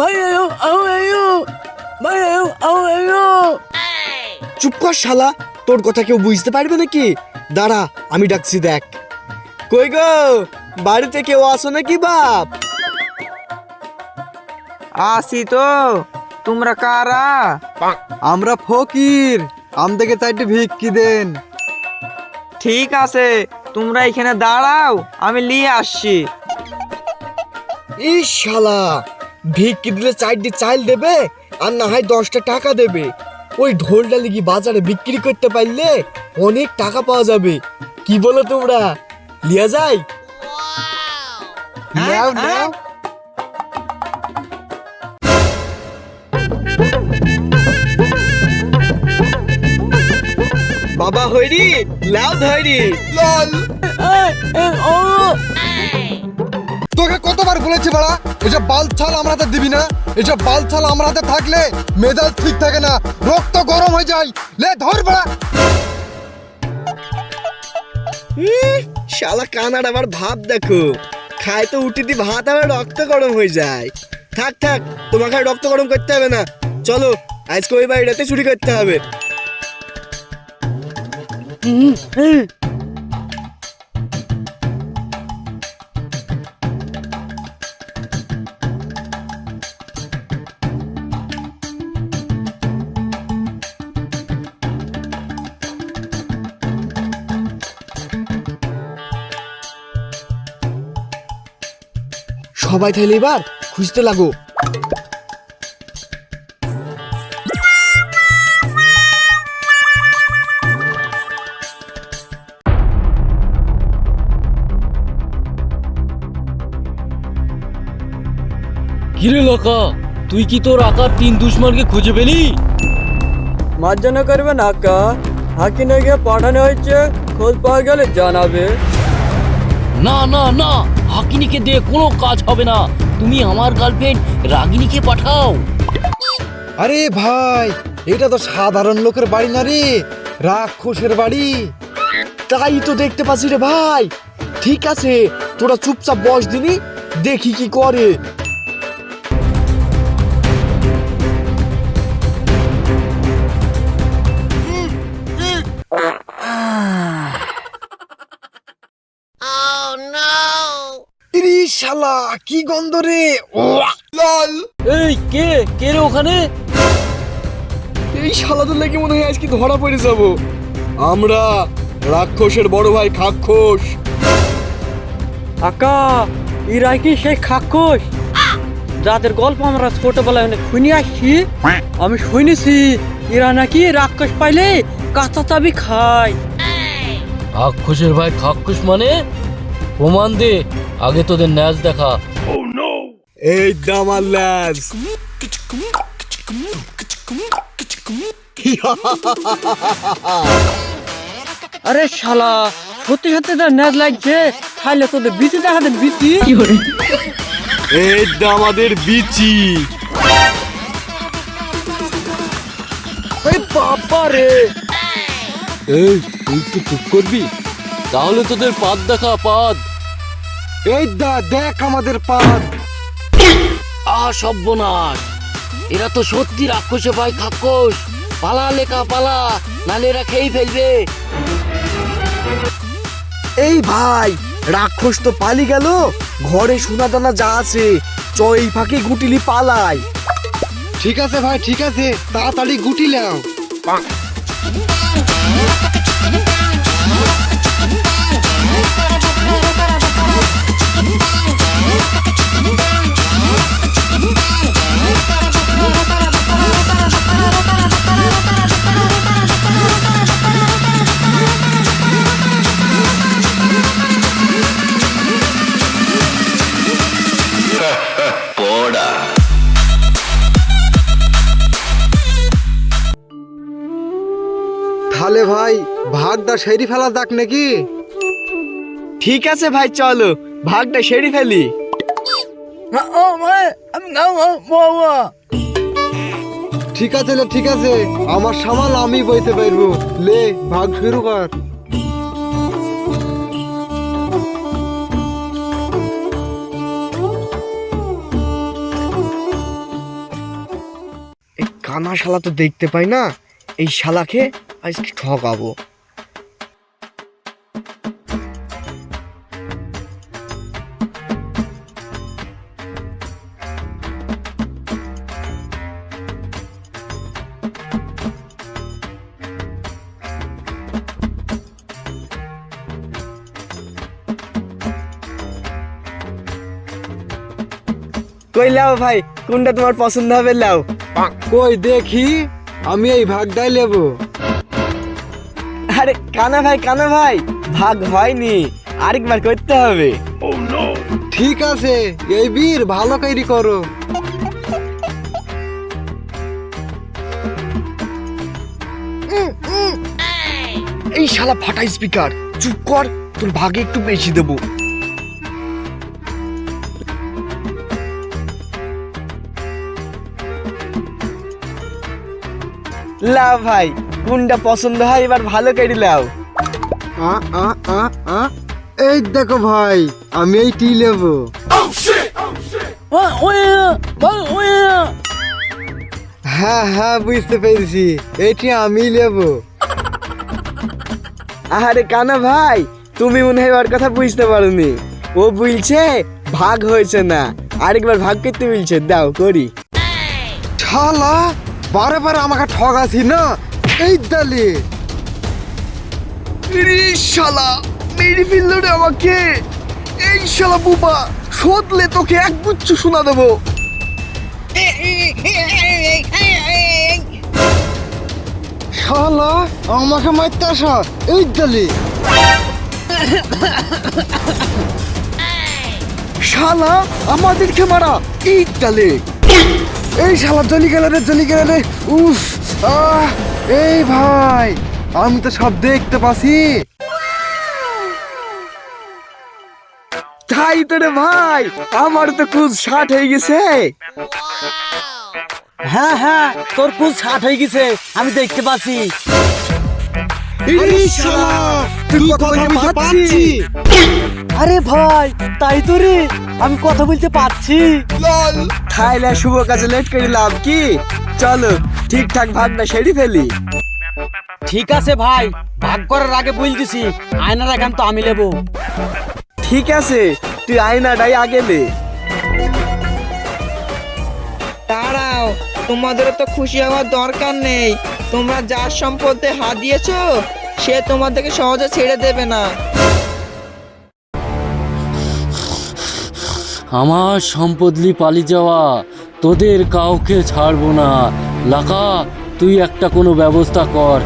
মায়েও আওয়াইও মায়েও আওয়াইও চুপ কর শালা। তোর কথা কেউ বুঝতে পারবে নাকি? দাঁড়া আমি ডাকছি দেখ। কই গো? বাড়িতে কেউ আসো নাকি বাপ? আসি তো। তোমরা কারা? আমরা ফকির। আমদেরকে চারটে ভিক্ষি দেন। ঠিক আছে তোমরা এখানে দাঁড়াও আমি নিয়ে আসছি। এই শালা। ভিক্ষি দিলে চারটি চাইল দেবে আর না হয় দশটা টাকা দেবে। ওই ঢোলটা লিগি বাজারে বিক্রি করতে পারলে অনেক টাকা পাওয়া যাবে। কি বলো তোমরা? লিয়া যাই? নাও নাও। বাবা হইরি লাও ধরি তোকে কতবার বলেছি বাড়া এসব বাল ছাল আমরা হাতে দিবি না এসব বাল ছাল আমরা হাতে থাকলে মেজাজ ঠিক থাকে না রক্ত গরম হয়ে যায় লে ধর বাড়া। শালা কানার আবার ভাব দেখো খায় তো উঠি দি ভাত আবার রক্ত গরম হয়ে যায়। থাক থাক তোমাকে আর রক্ত গরম করতে হবে না চলো আজকে ওই বাড়িটাতে চুরি করতে হবে। সবাই তাহলে এবার খুঁজতে লাগো। কিরে লোকা তুই কি তোর আকার তিন দুশ্মনকে খুঁজে পেলি? মার্জনা করবে না আক্কা। হাকিনে গিয়ে পাঠানো হয়েছে খোঁজ পাওয়া গেলে জানাবে। না না না হাকিনিকে দিয়ে কোনো কাজ হবে না। তুমি আমার গার্লফ্রেন্ড রাগিনীকে পাঠাও। আরে ভাই, এটা তো সাধারণ লোকের বাড়ি না রে। রাক্ষসের বাড়ি। তাই তো দেখতে পাচ্ছি রে ভাই। ঠিক আছে, তোরা চুপচাপ বস দিনি, দেখি কি করে। শালা কি গন্ধ রে? ও এই কে? কে রে ওখানে? এই শালাদের লেগে মনে হয় আজকে ধরা পড়ে যাব। আমরা রাক্ষসের বড় ভাই খাক্ষস। আক্কা ইরা কি সেই খাক্ষস? যাদের গল্প আমরা ছোটবেলায় অনেক শুনে আসছি আমি শুনেছি এরা নাকি রাক্ষস পাইলে কাঁচা চাবি খায়। রাক্ষসের ভাই খাক্ষস মানে? প্রমাণ দে আগে তোদের ন্যাজ দেখা। এই দামাল ল্যাজ। আরে শালা সত্যি সত্যি তো ন্যাজ লাগছে? তাহলে তোদের বিচি দেখা দেন বিচি? এই দামাদের বিচি। এই বাবা রে। এই তুই তো চুপ করবি? তাহলে তোদের পাদ দেখা পাদ এই দা দেখ আমাদের পাত আ সর্বনাশ এরা তো সত্যি রাক্ষসে ভাই খাক্ষস। পালা লেখা পালা নালে এরা খেয়েই ফেলবে। এই ভাই রাক্ষস তো পালি গেল। ঘরে সোনা দানা যা আছে চ এই ফাঁকে গুটিলি পালাই। ঠিক আছে ভাই ঠিক আছে তাড়াতাড়ি গুটি নাও। ভাগটা সেরি ফেলা যাক নাকি? ঠিক আছে ভাই চলো। ভাগটা সেরে ফেলি। ঠিক আছে লে ঠিক আছে। আমার সামাল আমি বইতে পারব। লে ভাগ শুরু কর। কানা শালা তো দেখতে পাই না। এই শালাকে আজকে ঠকাবো। কই লাও ভাই কোনটা তোমার পছন্দ হবে লাও। কই দেখি আমি এই ভাগটাই নেব। আরে কানা ভাই কানা ভাই ভাগ হয়নি আরেকবার করতে হবে। ঠিক আছে এই বীর ভালো কইরি করো। এই শালা ফাটা স্পিকার চুপ কর তোর ভাগে একটু বেশি দেবো। লাও ভাই কোনটা পছন্দ হয় এবার ভালো করে লাও আ আ আ আ। এই দেখো ভাই আমি এই টি নেব। হ্যাঁ হ্যাঁ বুঝতে পেরেছি। এইটি আমি নেব। আরে কানা ভাই তুমি মনে হয় ওর কথা বুঝতে পারোনি। ও বলছে ভাগ হয়েছে না। আরেকবার ভাগ করতে বলছে দাও করি। শালা বারে বারে আমাকে ঠগাছি না? এই দালি। রে শালা, মেরে ফেলল রে আমাকে। এই শালা বুবা, শোধলে তোকে এক গুচ্ছ শোনা দেবো। শালা, আমাকে মারতে আসা, এই দালি। শালা, আমাদেরকে মারা, এই তালে এই শালা জলি গেল রে জলি গেল রে উফ আহ এই ভাই আমি তো সব দেখতে পাচ্ছি। তাই তো রে ভাই আমার তো খুব ষাট হয়ে গেছে। হ্যাঁ হ্যাঁ তোর পুল ষাট হয়ে গেছে আমি দেখতে পাচ্ছি। আরে ভাই তাই তো রে। আমি কথা বলতে পারছি। থাইলে শুভ কাজে লেট করে লাভ কি? চলো ঠিকঠাক ভাগটা সেরি ফেলি। ঠিক আছে ভাই ভাগ করার আগে বলতেছি আয়নার এখন তো আমি নেব। ঠিক আছে তুই আয়নাটাই আগে দে দাঁড়াও তোমাদের তো খুশি হওয়ার দরকার নেই। তোমরা যার সম্পদে হাত দিয়েছ সে তোমাদেরকে সহজে ছেড়ে দেবে না। আমার সম্পদলি পালি যাওয়া তোদের কাউকে ছাড়বো না। লাকা তুই একটা কোনো ব্যবস্থা কর।